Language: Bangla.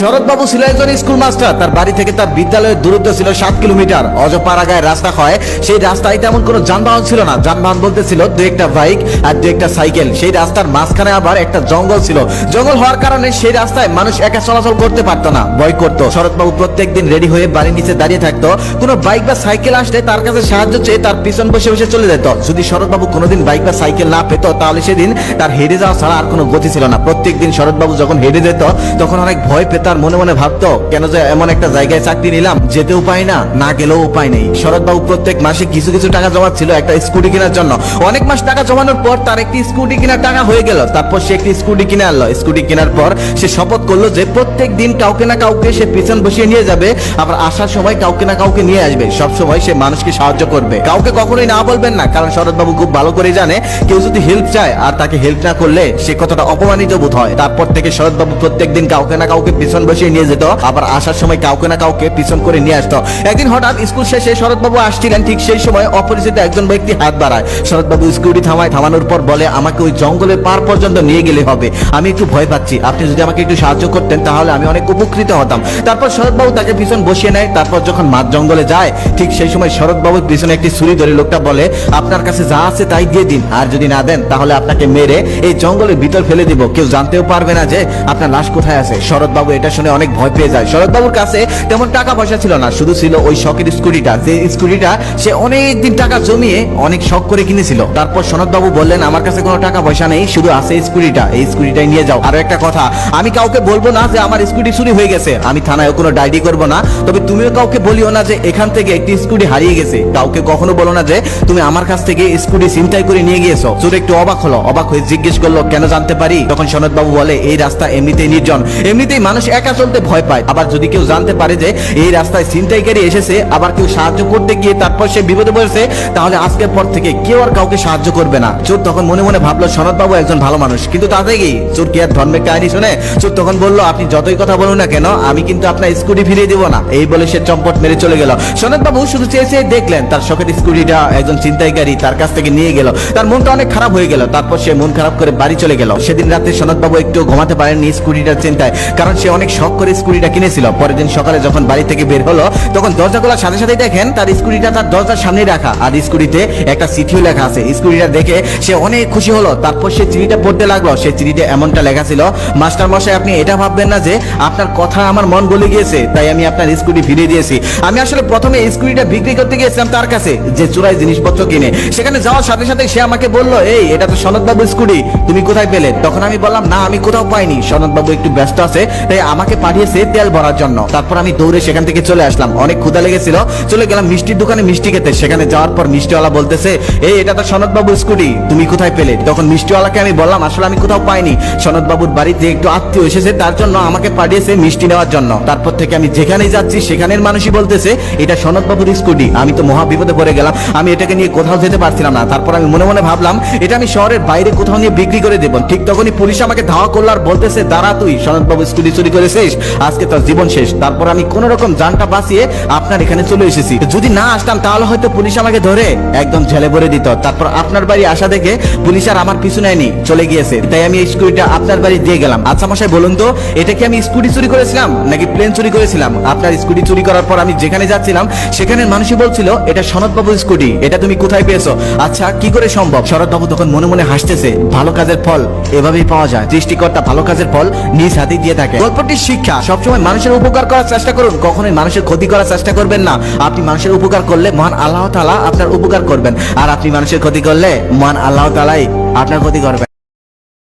শরৎবাবু ছিল একজন স্কুল মাস্টার। তার বাড়ি থেকে তার বিদ্যালয়ের দূরত্ব ছিল সাত কিলোমিটার। অজপাড়াগায় রাস্তা হয়, সেই রাস্তায় তেমন কোনো যানবাহন ছিল না। যানবাহন বলতে ছিল দু একটা বাইক আর দু একটা সাইকেল। সেই রাস্তার মাঝখানে আবার একটা জঙ্গল ছিল। জঙ্গল হওয়ার কারণে সেই রাস্তায় মানুষ একা চলাচল করতে পারতো না, ভয় করতো। শরৎবাবু প্রত্যেকদিন রেডি হয়ে বাড়ির নিচে দাঁড়িয়ে থাকতো। কোনো বাইক বা সাইকেল আসলে তার কাছে সাহায্য চেয়ে তার পিছন বসে বসে চলে যেত। যদি শরৎবাবু কোনোদিন বাইক বা সাইকেল না পেত, তাহলে সেদিন তার হেরে যাওয়া ছাড়া আর কোনো গতি ছিল না। প্রত্যেকদিন শরৎবাবু যখন হেরে যেত, তখন অনেক ভয় পেত আর মনে মনে ভাবতো, কেন যে এমন একটা জায়গায় চাকরি নিলাম যেতে উপায় না না গেলেও উপায় নেই। শরৎবাবু প্রত্যেক মাসে কিছু কিছু টাকা জমাচ্ছিল একটা স্কুটি কেনার জন্য। অনেক মাস টাকা জমানোর পর তার একটি স্কুটি কেনার টাকা হয়ে গেল। তারপর সে একটি স্কুটি কিনে আনলো। স্কুটি কেনার পর সে শপথ করল যে প্রত্যেক দিন কাউকে না কাউকে সে পিছন বসিয়ে নিয়ে যাবে, আবার আসার সময় কাউকে না কাউকে নিয়ে আসবে। সব সময় সে মানুষকে সাহায্য করবে। কাউকে কখনোই না বলবেন না, কারণ শরৎবাবু খুব ভালো করে জানে, কেউ যদি হেল্প চায় আর তাকে হেল্প না করলে সে কতটা অপমানিত বোধ হয়। তারপর থেকে শরৎবাবু প্রত্যেকদিন কাউকে না কাউকে পিছন বসিয়ে নিয়ে যেত। আবার আসার সময় কাউকে না কাউকে পিছন করে নিয়ে আসতো। একদিন হঠাৎ স্কুল শেষে শরৎবাবু আসছিলেন, ঠিক সেই সময় অপরিচিত একজন ব্যক্তি হাত বাড়ায়। শরৎবাবু স্কুটি থামায়, থামানোর পর বলে, আমাকে ওই জঙ্গলের পার পর্যন্ত নিয়ে গেলে হবে। আমি একটু ভয় পাচ্ছি। আপনি যদি আমাকে একটু সাহায্য করতেন, তাহলে আমি অনেক উপকৃত হতাম। তারপর শরৎবাবু তাকে পিছন বসিয়ে নেয়। তারপর যখন মাঝ জঙ্গলে যায়, ঠিক সেই সময় শরৎবাবুর পিছনে একটি ছুরি ধরে লোকটা বলে, আপনার কাছে যা আছে তাই দিয়ে দিন। আর যদি না দেন, তাহলে আপনাকে মেরে এই জঙ্গলের ভিতর ফেলে দিব। কেউ জানতেও পারবে না যে আপনার লাশ কোথায় আছে। শরৎবাবু এটা শুনে অনেক ভয় পেয়ে যায়। শরৎবাবুর কাছে তেমন টাকা পয়সা ছিল না, শুধু ছিল ওই শখের স্কুটিটা। যে স্কুটিটা সে অনেক দিন টাকা জমিয়ে অনেক শখ করে কিনেছিল। তারপর সনদবাবু বললেন, আমার কাছে কোনো টাকা পয়সা নেই, শুধু আছে স্কুটিটা। এই স্কুটিটাই নিয়ে যাও। আরও একটা কথা, আমি কাউকে বলব না যে আমার স্কুটি চুরি হয়ে গেছে। আমি থানায় কোনো ডায়েরি করব না। তবে তুমিও কাউকে বলিও না যে এখান থেকে একটি স্কুটি হারিয়ে গেছে। কাউকে কখনো বলো না যে তুমি আমার কাছ থেকে স্কুটি চিন্তাই করে নিয়ে গিয়েছো। চোর একটু অবাক হলো। অবাক হয়ে জিজ্ঞেস করল, কেন জানতে পারি? তখন সনদ বাবু বলে, এই রাস্তা এমনিতেই নির্জন। এমনিতেই মানুষ একা চলতে ভয় পায়। আবার যদি কেউ জানতে পারে যে এই রাস্তায় ছিনতাইকারী এসেছে, আবার কেউ সাহায্য করতে গিয়ে তারপর সে বিপদে পড়েছে, তাহলে আজকের পর থেকে কেউ আর কাউকে সাহায্য করবে না। চোর তখন মনে মনে ভাবলো সনদ বাবু একজন ভালো মানুষ। কিন্তু তাতে কি? চোর কি আর ধর্মের কাহিনী শুনে? চোর তখন বলল, আপনি যতই কথা বলুন না কেন, আমি কিন্তু আপনার স্কুটি ফিরিয়ে দিব না। এই বলে সে চম্পট মেরে চলে গেল। সনদ বাবু শুধু চেয়ে চেয়ে দেখলেন, তার শখের স্কুটিটা একজন চিন্তাইকারী তার কাছ থেকে নিয়ে গেল। তার মনটা অনেক খারাপ হয়ে গেল। তারপর সে মন খারাপ করে বাড়ি চলে গেল। সেদিন রাতে সনদ বাবু একটু ঘুমাতে পারেননি স্কুটিটার চিন্তায়, কারণ সে অনেক শখ করে স্কুটিটা কিনেছিল। পরের দিন সকালে যখন বাড়ি থেকে বের হলো, তখন দরজা খোলার সাথে সাথে দেখেন তার স্কুটিটা তার দরজার সামনে রাখা। আর স্কুটিতে একটা চিঠিও লেখা আছে। স্কুটিটা দেখে সে অনেক খুশি হলো। তারপর সে চিঠিটা পড়তে লাগল। সে চিঠিতে এমনটা লেখা ছিল, মাস্টার মশাই, আপনি এটা ভাববেন না যে আপনার কথা আমার মন গলে গিয়েছে, তাই আমি আপনার স্কুটি ফিরিয়ে দিয়েছি। আমি আসলে প্রথমে স্কুটিটা বিক্রি করতে গিয়েছিলাম তার কাছে, যে চুরাই জিনিসপত্র কিনে। সেখানে যাওয়ার সাথে সাথে সে আমাকে বলল, এই, এটা তো সনদ বাবু স্কুটি, তুমি কোথায় পেলে? তখন আমি বললাম, না, আমি কোথাও পাইনি। সনদ বাবু একটু ব্যস্ত আছে, তাই আমাকে পাঠিয়েছে তেল ভরার জন্য। তারপর আমি দৌড়ে সেখান থেকে চলে আসলাম। অনেক ক্ষুদা লেগেছিল। চলে গেলাম মিষ্টির দোকানে মিষ্টি খেতে। সেখানে যাওয়ার পর মিষ্টিওয়ালা বলতেছে, এই, এটা তো সনদ বাবু স্কুটি। তুমি কোথায় পেলে? তখন মিষ্টিওয়ালাকে আমি বললাম, আসলে আমি কোথাও পাইনি। সনদ বাবুর বাড়িতে একটু আত্মীয় এসেছে। তার জন্য আমাকে পাঠিয়েছে মিষ্টি নেওয়ার জন্য। তারপর থেকে আমি যেখানে যাচ্ছি, সেখানের মানুষই বলতেছে, এটা সনদ বাবুর স্কুটি। আমি তো মহা বিপদে পড়ে গেলাম। আমি এটাকে নিয়ে কোথাও যেতে পারছিলাম না। তারপর আমি মনে মনে ভাবলাম, এটা আমি শহরের বাইরে কোথাও নিয়ে বিক্রি করে দেবো। ঠিক তখনই পুলিশ আমাকে ধাওয়া করল আর বলতেছে, দাঁড়া তুই সনদ বাবু স্কুটি চুরি করেছিস? আজকে তোর জীবন শেষ। তারপর আমি কোন রকম জানটা বাঁচিয়ে আপনার এখানে চলে এসেছি। যদি না আসতাম, তাহলে হয়তো পুলিশ আমাকে ধরে একদম ঝেলে ভরে দিত। তারপর আপনার বাড়ি আসা দেখে পুলিশ আর আমার পিছু নেয়নি, চলে গিয়েছে। তাই আমি স্কুটিটা আপনার বাড়ি দিয়ে গেলাম। আচ্ছা মশাই, বলুন তো, এটা কি আমি স্কুটি চুরি করেছিলাম নাকি প্লেন চুরি করেছিলাম? আপনার স্কুটি চুরি করার পর আমি যেখানে যাচ্ছিলাম, সেখানের মানুষই বলছিল, এটা সনদ বাবুর স্কুটি। এটা তুমি কোথায় পেয়েছ? আচ্ছা কি করে সম্ভব? শরৎ বাবু তখন মনে মনে হাসতেছে, ভালো কাজের ফল এভাবেই পাওয়া যায়। সৃষ্টিকর্তা ভালো কাজের ফল নিজ হাতে দিয়ে থাকে। গল্পটির শিক্ষা। সবসময় মানুষের উপকার করার চেষ্টা করুন। কখনোই মানুষের ক্ষতি করার চেষ্টা করবেন না। আপনি মানুষের উপকার করলে মহান আল্লাহ তালা আপনার উপকার করবেন। আর আপনি মানুষের ক্ষতি করলে মহান আল্লাহ তালাই আপনার ক্ষতি করবেন।